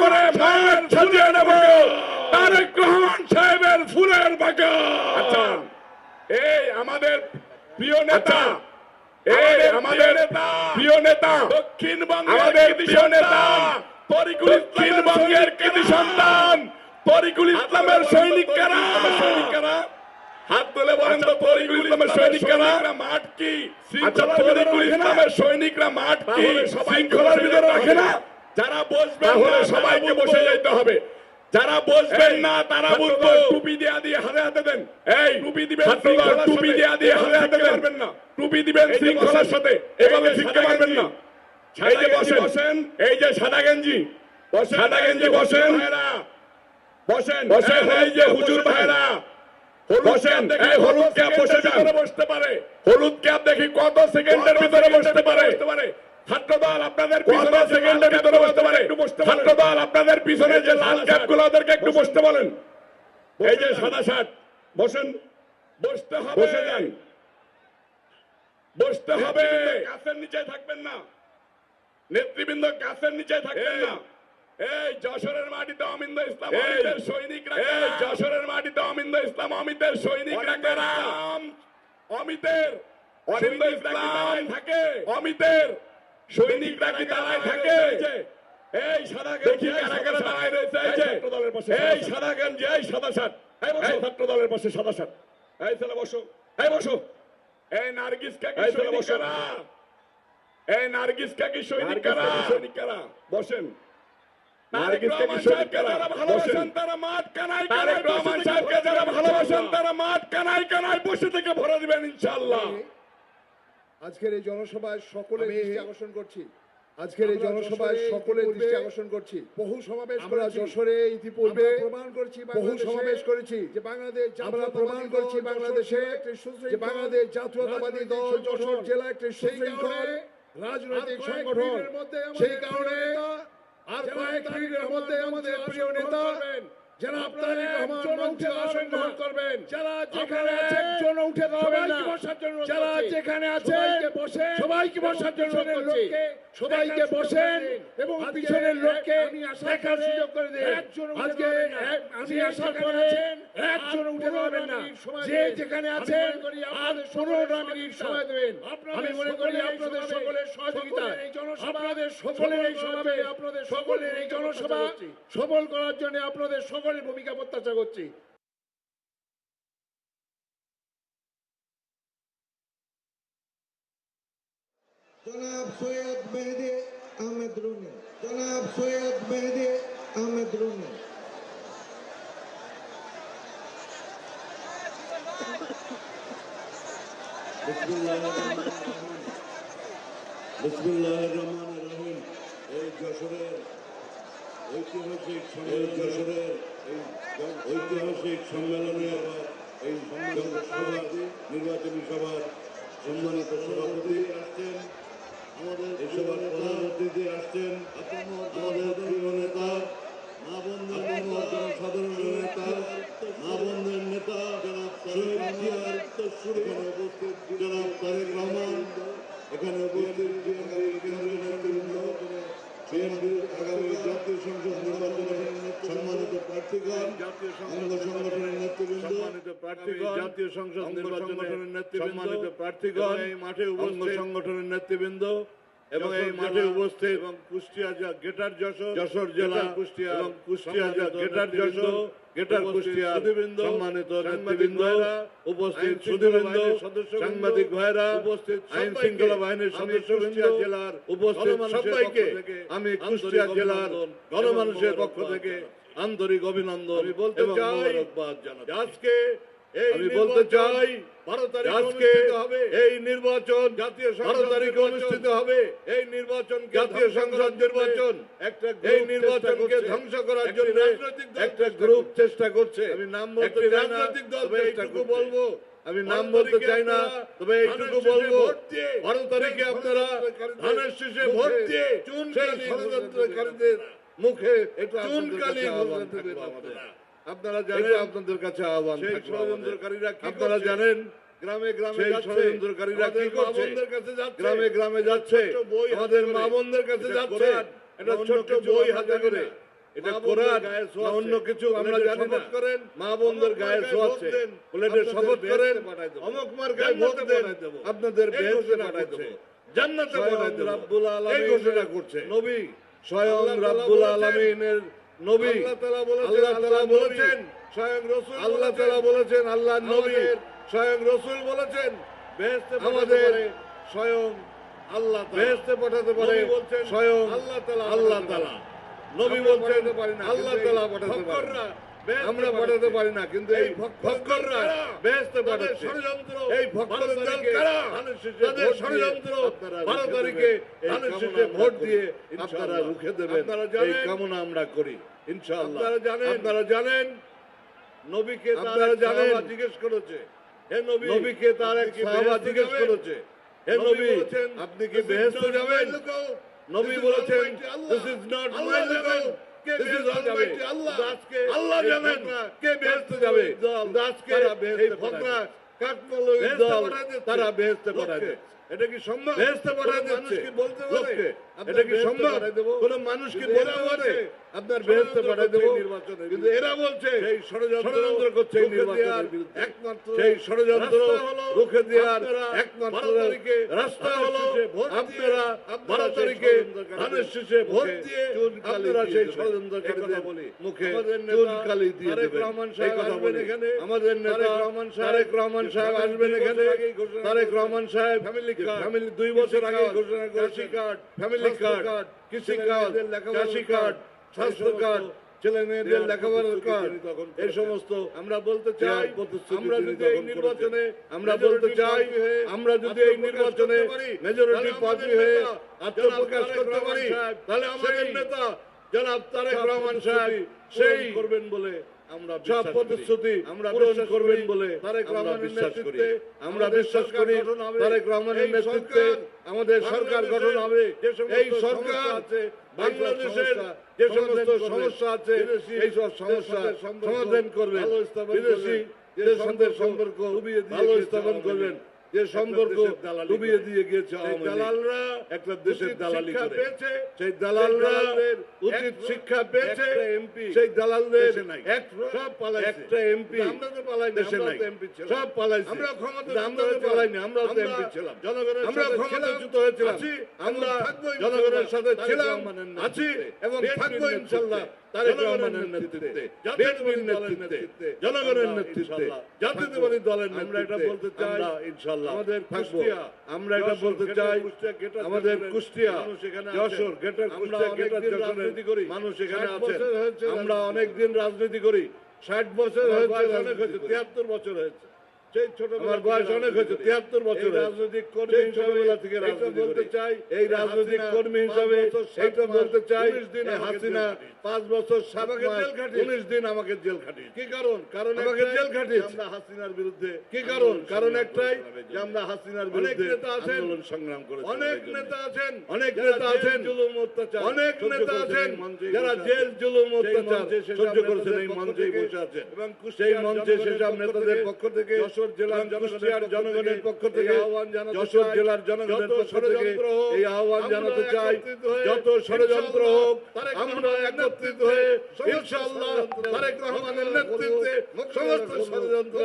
করে মাঠ সাজিয়ে নেব। তারেক রহমান সাহেবের ফুলের বাগান। আচ্ছা। এই আমাদের প্রিয় নেতা। এই আমাদের প্রিয় নেতা। দক্ষিণবঙ্গের আমাদের প্রিয় নেতা। তরিকুল দক্ষিণবঙ্গের কৃতি সন্তান। তরিকুল ইসলামের সৈনিক কারা সৈনিক কারা হাত তুলে বলেন তো তরিকুল ইসলামের সৈনিকরা। মাঠ কি? আচ্ছা তরিকুল ইসলামের সৈনিকরা মাঠ কি? শৃঙ্খলার ভিতরে রাখে না? যারা বসবেন তাহলে সবাইকে বসে যাইতে হবে। যারা বসবেন না তারা বুঝব টুপি দিয়া দিয়ে হাতে হাতে দেন। এই টুপি দিবেন টুপি দিয়া দিয়ে হাতে হাতে দেন। না। টুপি দিবেন শৃঙ্খলার সাথে। এভাবে শিখতে পারবেন না। এই যে বসেন। এই যে সাদা গেঞ্জি। সাদা গেঞ্জি বসেন বসেন। বসেন। এই যে হুজুর ভাইরা বসেন। এই হলুদ ক্যাপ বসে যান। বসতে পারে। হলুদ ক্যাপ দেখি কত সেকেন্ডের ভিতরে বসতে পারে। ছাত্র আপনাদের কত সেকেন্ডের ভিতরে বসতে পারে? ছাত্র আপনাদের পিছনে যে লাল ক্যাপগুলো ওদেরকে একটু বসতে বলেন। এই যে সাদা শার্ট বসেন। বসতে হবে। বসে যান। বসতে হবে। গাছের নিচে থাকবেন না। নেতৃবৃন্দ গাছের নিচে থাকবেন না। এই যশোরের মাটিতে অমিন্দ ইসলাম অমিতের সৈনিকরা এই যশোরের মাটিতে অমিন্দ ইসলাম অমিতের সৈনিকরা কারা অমিতের। অমিন্দ ইসলাম থাকে। অমিতের। সৈনিকরা কি দাঁড়ায় থাকে? এই সাদা গেঞ্জি কারা কারা দাঁড়ায় রয়েছে এই এই সাদা গেঞ্জি এই সাদা শার্ট এই বসো। ছাত্র দলের পাশে সাদা শার্ট এই ছেলে বসো। এই বসো। এই নার্গিস কাকি সৈনিকরা এই নার্গিস কাকি সৈনিকরা সৈনিকরা বসেন। নার্গিস কাকি সৈনিকরা ভালোবাসেন তারা মাঠ কানাই তারেক রহমান সাহেবকে যারা ভালোবাসেন তারা মাঠ কানাই কানাই বসে থেকে ভরে দিবেন ইনশাআল্লাহ আজকের এই জনসভায় সকলের দৃষ্টি আকর্ষণ করছি। আজকের এই জনসভায় সকলের দৃষ্টি আকর্ষণ করছি। বহু সমাবেশ আমরা যশোরে ইতিপূর্বে প্রমাণ করছি বহু সমাবেশ করেছি। যে বাংলাদেশ আমরা প্রমাণ করছি বাংলাদেশে যে বাংলাদেশ জাতীয়তাবাদী দল যশোর জেলা একটি সুশৃঙ্খল রাজনৈতিক সংগঠন সেই কারণে আর কয়েক মিনিটের মধ্যে আমাদের প্রিয় নেতা যারা আপনার আসন গ্রহণ করবেন। যারা যেখানে উঠে দাঁড়াবেন না। বসার জন্য যারা যেখানে বসে সবাইকে বসার জন্য লোককে সবাইকে বসেন এবং পিছনের লোককে দেখার সুযোগ করে দিন। আজকে আমি আশা পরে একজন উঠে দাঁড়াবেন না। যে যেখানে আছেন আর পনেরোটা মিনিট সময় দেবেন। আমি মনে করি আপনাদের সকলের সহযোগিতা। আপনাদের সকলের এই সভাবে আপনাদের সকলের এই জনসভা সফল করার জন্য আপনাদের সকলের ভূমিকা প্রত্যাশা করছি। জনাব সৈয়দ মেহেদি আহমেদ রুনি। জনাব সৈয়দ মেহেদি আহমেদ রুনি। বিসমুল্লাহ রহমান রহিম। এই যশোরের ঐতিহাসিক যশোরের এই ঐতিহাসিক সম্মেলনে এই সভা নির্বাচনী সভার সম্মানিত সভাপতি আসছেন। আমাদের এই সভার প্রধান অতিথি সংগঠনের নেতৃবৃন্দ জাতীয় সংসদ সংগঠনের নেতৃবৃন্দ প্রার্থীগণ এবং এই মাঠে অঙ্গ উপস্থিত সংগঠনের নেতৃবৃন্দ এবং এই মাঠে উপস্থিত এবং কুষ্টিয়া গেটার যশোর যশোর জেলা কুষ্টিয়া এবং কুষ্টিয়া গেটার যশোর গেটার কুষ্টিয়া সুধীবৃন্দ, সম্মানিত নেতৃবৃন্দ উপস্থিত সুধীবৃন্দ বাহিনীর সাংবাদিক ভাইরা উপস্থিত আইন শৃঙ্খলা বাহিনীর আমি কুষ্টিয়া জেলার উপস্থিত গণমানুষের সবাইকে আমি কুষ্টিয়া জেলার গণমানুষের পক্ষ থেকে আন্তরিক অভিনন্দন আমি বলতে চাই আজকে আমি বলতে চাই বারো তারিখ আজকে এই নির্বাচন জাতীয় বারো তারিখে অনুষ্ঠিত হবে। এই নির্বাচন জাতীয় সংসদ নির্বাচন একটা এই নির্বাচনকে ধ্বংস করার জন্য একটা গ্রুপ চেষ্টা করছে। আমি নাম বলতে চাই না, রাজনৈতিক দল এইটুকু। বলব, আমি নাম বলতে চাই না তবে এইটুকু বলব। বারো তারিখে আপনারা ধানের শীষে ভোট দিয়ে সেই ষড়যন্ত্রকারীদের মুখে এটা আপনারা। জানেন আপনাদের কাছে আহ্বান আপনারা জানেন গ্রামে গ্রামে যাচ্ছে। ষড়যন্ত্রকারীরা কি করছে? মা-বোনদের কাছে যাচ্ছে। গ্রামে গ্রামে যাচ্ছে। ছোট্ট বই হাতে আমাদের মা বোনদের কাছে যাচ্ছে। এটা ছোট্ট বই হাতে করে। এটা কোরআন বোনদের গায়ে না ছোঁয়াচ্ছে। অন্য কিছু আমরা জানি না। করেন, মা বোনদের গায়ে মার্কায় ছোঁয়াচ্ছে ভোট দেন, বলে এটা আপনাদের শপথ করেন। ভোট দেন। দেব। জান্নাতে রাব্বুল ঘোষণা করছে। নবী স্বয়ং রাব্বুল আলমিনের নবী। আল্লাহ তালা বলেছেন, স্বয়ং রসুল আল্লাহ তালা বলেছেন আল্লাহ নবী। স্বয়ং রসুল বলেছেন আমাদের স্বয়ং আল্লাহ তাআলা। পাঠাতে পারে স্বয়ং আল্লাহ তালা আল্লাহ তালা। নবী বলছেন আল্লাহ তালা পাঠাতে পারে। আমরা। পাঠাতে পারি না কিন্তু এই ফক্কররা কারা? পাঠাচ্ছে এই তাদের ষড়যন্ত্র বারো রুখে তারিখে ভোট। দিয়ে আপনারা রুখে দেবেন। এই কামনা আমরা করি। ইনশাআল্লাহ। আপনারা জানেন? আপনারা জানেন? নবীকে তার জানেন? জিজ্ঞেস করেছে। হে নবী নবীকে তার এক সাহাবা জিজ্ঞেস? করেছে। হে নবী আপনি কি "This বেহেশতে যাবেন? নবী বলেছেন দিস ইজ নট মাই জানেন, আজকে আল্লাহ। জানেন কে বেহেশতে যাবে। আজকে এই ফকরা কাঠমালয় দল। তারা বেহেশতে পাঠায়। এটা কি সম্ভব বেহেশতে পাঠায় কি বলতে পারে? এটা কি সম্ভব? কোন মানুষ কি কিন্তু বলতে এরা পারে বলছে, আপনার ষড়যন্ত্র পাঠায় দেবো। এই কিন্তু এরা বলছে সেই ষড়যন্ত্র ষড়যন্ত্র করছে এই নির্বাচনের একমাত্র সেই ষড়যন্ত্র রুখে দেওয়ার একমাত্র রাস্তা হলো আপনারা বারো তারিখে ধানের শীষে ভোট দিয়ে আপনারা সেই। ষড়যন্ত্রকারীদের কথা বলি। মুখে চুনকালি দিয়ে দেবেন। এই সাহেব কথা আসবেন বলি। এখানে। আমাদের নেতা রহমান সাহেব তারেক রহমান সাহেব আসবেন এখানে। তারেক রহমান সাহেব ফ্যামিলি ফ্যামিলি দুই বছর আগে ঘোষণা করেছে। কার্ড, ফ্যামিলি স্বাস্থ্য কার্ড কৃষি কার্ড চাষি কার্ড, স্বাস্থ্য কার্ড ছেলে মেয়েদের লেখাপড়ার কার্ড এই সমস্ত আমরা বলতে চাই আমরা যদি এই নির্বাচনে আমরা বলতে চাই আমরা যদি এই নির্বাচনে মেজরিটি পার্টি হয়ে আত্মপ্রকাশ করতে পারি তাহলে আমাদের নেতা জনাব তারেক রহমান সাহেব সেই করবেন বলে আমরা। প্রতিশ্রুতি পূরণ করবেন বলে তারেক রহমানের বিশ্বাস করি আমরা বিশ্বাস। তারেক রহমানের নেতৃত্বে সরকার আমাদের সরকার গঠন হবে এই সরকার আছে, বাংলাদেশের যে সমস্ত সমস্যা আছে এই সব সমস্যা সমাধান স্থাপন বিদেশি। দেশের সম্পর্ক ভালো স্থাপন করবেন। যে সম্পর্ক ডুবিয়ে দিয়ে গিয়েছে। দালালরা একটা দেশের দালালি করে। সেই দালালরা উচিত শিক্ষা পেয়েছে। MP সেই দালালদের সব পালাইছে। একটা এমপি আমরা তো পালাইনি, দেশে নাই। সব পালাইছে। আমরা ক্ষমতা আমরা তো পালাইনি আমরা তো এমপি ছিলাম। জনগণের আমরা সাথে ক্ষমতাচ্যুত ছিলাম, হয়েছিলাম। আমরা জনগণের সাথে ছিলাম। আছি এবং থাকব ইনশাল্লাহ। তারেক রহমানের নেতৃত্বে। নেতৃত্বে। জনগণের আমরা নেতৃত্বে জাতীয়তাবাদী দলের আমরা এটা বলতে চাই, ইনশাল্লাহ আমাদের কুষ্টিয়া, আমরা এটা বলতে চাই আমাদের কুষ্টিয়া যশোর গেটার কুষ্টিয়া গেটার অনেকদিন রাজনীতি করি। মানুষ এখানে 60 আছেন বছর হয়েছে আমরা অনেকদিন রাজনীতি করি ষাট বছর হয়েছে অনেক হয়েছে তিয়াত্তর বছর হয়েছে আমার বয়স অনেক হয়েছে তিয়াত্তর বছর রাজনৈতিক কর্মী ছোটবেলা থেকে বলতে চাই। এই রাজনৈতিক কর্মী হিসাবে এইটা বলতে চাই। দিন হাসিনা পাঁচ বছর সাত আমাকে মাস জেল খাটিয়েছে। উনিশ দিন আমাকে জেল খাটিয়েছে। কি কারণ? কারণ আমাকে জেল খাটিয়েছে। আমরা হাসিনার বিরুদ্ধে কি কারণ? কারণ সংগ্রাম একটাই যে আমরা হাসিনার অনেক বিরুদ্ধে নেতা আছেন। আন্দোলন সংগ্রাম করেছি অনেক নেতা আছেন। অনেক নেতা আছেন। জুলুম অত্যাচার অনেক সহ্য নেতা করেছেন আছেন। এই যারা জেল জুলুম অত্যাচার মঞ্চে সহ্য করেছেন এই থেকে বসে আছেন। এবং সেই মঞ্চে সেসব নেতাদের পক্ষ থেকে যশোর জেলার কুষ্টিয়ার জনগণের পক্ষ থেকে আহ্বান জানাতে যশোর জেলার জনগণের পক্ষ থেকে এই আহ্বান জানাতে চাই। যত ষড়যন্ত্র হোক আমরা একত্রিত হয়ে ইনশাআল্লাহ তারেক রহমানের নেতৃত্বে সমস্ত ষড়যন্ত্র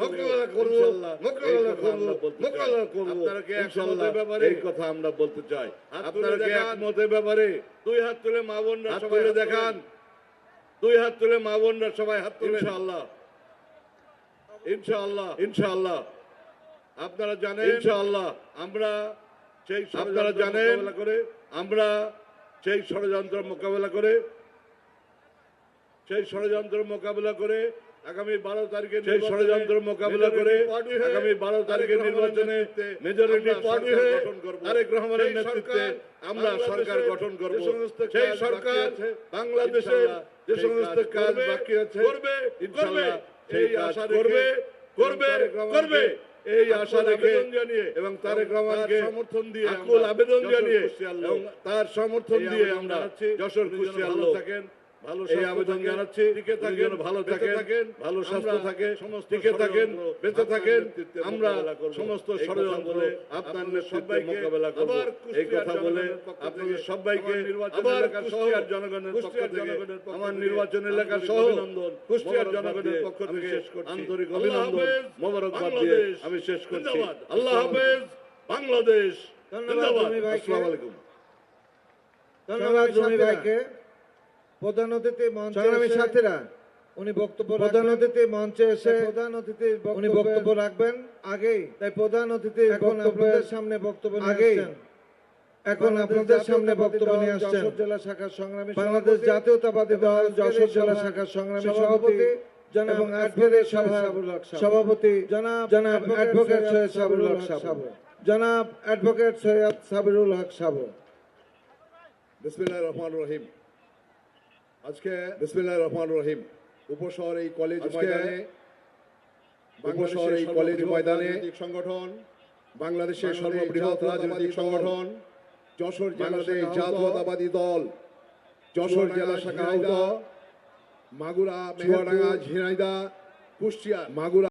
মোকাবেলা করব মোকাবেলা করব। মোকাবেলা করব আপনারা ইনশাআল্লাহ এই কথা আমরা বলতে চাই। আপনারা কি একমতের ব্যাপারে? দুই হাত তুলে মা বোনরা সবাই দেখান। দুই হাত তুলে মা বোনরা সবাই হাত তুলে ইনশাআল্লাহ। ইনশাআল্লাহ ইনশাআল্লাহ। আপনারা জানেন ইনশাআল্লাহ। আমরা সেই আপনারা জানেন করে আমরা সেই ষড়যন্ত্র মোকাবেলা করে সেই ষড়যন্ত্র মোকাবেলা করে আগামী বারো তারিখে সেই ষড়যন্ত্র মোকাবেলা করে আগামী বারো তারিখের নির্বাচনে মেজরিটি পার্টি হয়ে তারেক রহমানের নেতৃত্বে আমরা সরকার গঠন করব। সেই সরকার বাংলাদেশের যে সমস্ত কাজ বাকি আছে করবে। ইনশাআল্লাহ সেই কাজ আশা করবে করবে করবে। এই আশা রেখে জানিয়ে এবং তারেক রহমানকে তার সমর্থন দিয়ে আকুল আবেদন জানিয়ে এবং তার সমর্থন দিয়ে আমরা যশোর খুশি লোক। থাকেন, ভালো এই আবেদন জানাচ্ছি। টিকে থাকেন ভালো থাকেন ভালো স্বাস্থ্য থাকে সমস্ত টিকে থাকেন বেঁচে থাকেন আমরা সমস্ত ষড়যন্ত্র আপনার নেতৃত্বে মোকাবেলা করব। এই কথা বলে আপনাদের সবাইকে আবার কুষ্টিয়ার জনগণের পক্ষ থেকে আমার নির্বাচন এলাকা সহ কুষ্টিয়ার জনগণের পক্ষ থেকে আন্তরিক অভিনন্দন মোবারকবাদ দিয়ে আমি শেষ করছি। আল্লাহ হাফেজ বাংলাদেশ। ধন্যবাদ আসসালামু আলাইকুম। ধন্যবাদ জমি ভাইকে। প্রধান অতিথি মঞ্চে সাথীরা উনি বক্তব্য প্রধান অতিথি মঞ্চে এসে প্রধান অতিথি উনি বক্তব্য রাখবেন। আগেই তাই প্রধান অতিথি এখন আপনাদের সামনে বক্তব্য আগেই এখন আপনাদের সামনে বক্তব্য নিয়ে আসছেন। জেলা শাখার সংগ্রামী বাংলাদেশ জাতীয়তাবাদী দল যশোর জেলা শাখার সংগ্রামী সভাপতি জনাব অ্যাডভোকেট হক সভাপতি জনাব জনাব অ্যাডভোকেট সৈয়দ সাবুল হক সাবু। জনাব অ্যাডভোকেট সৈয়দ সাবিরুল হক সাবু। বিসমিল্লাহ রহমান রহিম। আজকে বিসমিল্লাহ রহমান রহিম। উপশহর এই কলেজ ময়দানে উপশহর এই কলেজ ময়দানে এক সংগঠন বাংলাদেশের সর্ববৃহৎ রাজনৈতিক সংগঠন যশোর বাংলাদেশ জাতীয়তাবাদী দল যশোর জেলা শাখা মাগুরা চুয়াডাঙ্গা ঝিনাইদা কুষ্টিয়া মাগুরা